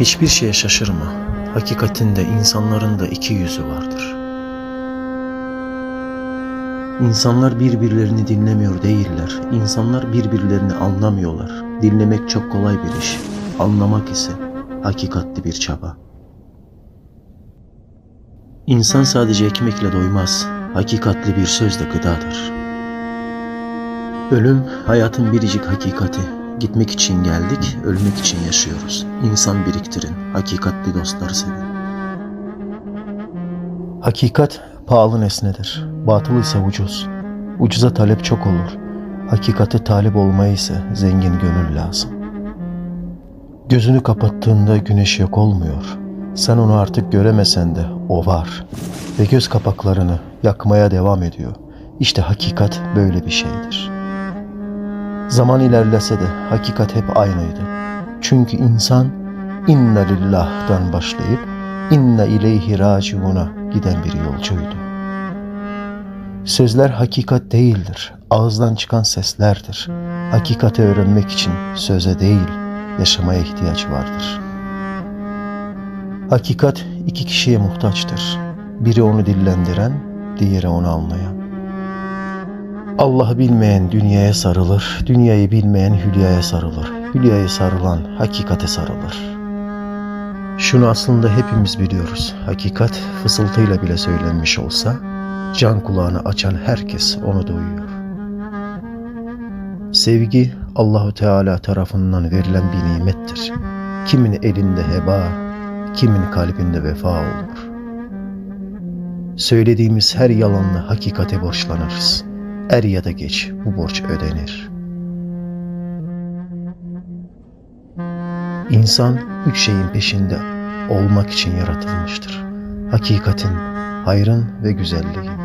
Hiçbir şeye şaşırma. Hakikatinde insanların da iki yüzü vardır. İnsanlar birbirlerini dinlemiyor değiller. İnsanlar birbirlerini anlamıyorlar. Dinlemek çok kolay bir iş. Anlamak ise hakikatli bir çaba. İnsan sadece ekmekle doymaz. Hakikatli bir söz de gıdadır. Ölüm hayatın biricik hakikati. Gitmek için geldik, ölmek için yaşıyoruz. İnsan biriktirin, hakikatli dostları sevin. Hakikat pahalı nesnedir. Batıl ise ucuz. Ucuza talep çok olur. Hakikate talip olmaya ise zengin gönül lazım. Gözünü kapattığında güneş yok olmuyor. Sen onu artık göremesen de o var. Ve göz kapaklarını yakmaya devam ediyor. İşte hakikat böyle bir şeydir. Zaman ilerlese de hakikat hep aynıydı. Çünkü insan inna lillah'tan başlayıp inna ileyhi raciuna giden bir yolcuydu. Sözler hakikat değildir. Ağızdan çıkan seslerdir. Hakikati öğrenmek için söze değil, yaşamaya ihtiyaç vardır. Hakikat iki kişiye muhtaçtır. Biri onu dillendiren, diğeri onu anlayan. Allah'ı bilmeyen dünyaya sarılır, dünyayı bilmeyen hülyaya sarılır. Hülyaya sarılan hakikate sarılır. Şunu aslında hepimiz biliyoruz. Hakikat fısıltıyla bile söylenmiş olsa, can kulağını açan herkes onu duyuyor. Sevgi Allahu Teala tarafından verilen bir nimettir. Kimin elinde heba, kimin kalbinde vefa olur. Söylediğimiz her yalanla hakikate borçlanırız. Er ya da geç bu borç ödenir. İnsan üç şeyin peşinde olmak için yaratılmıştır. Hakikatin, hayrın ve güzelliğin.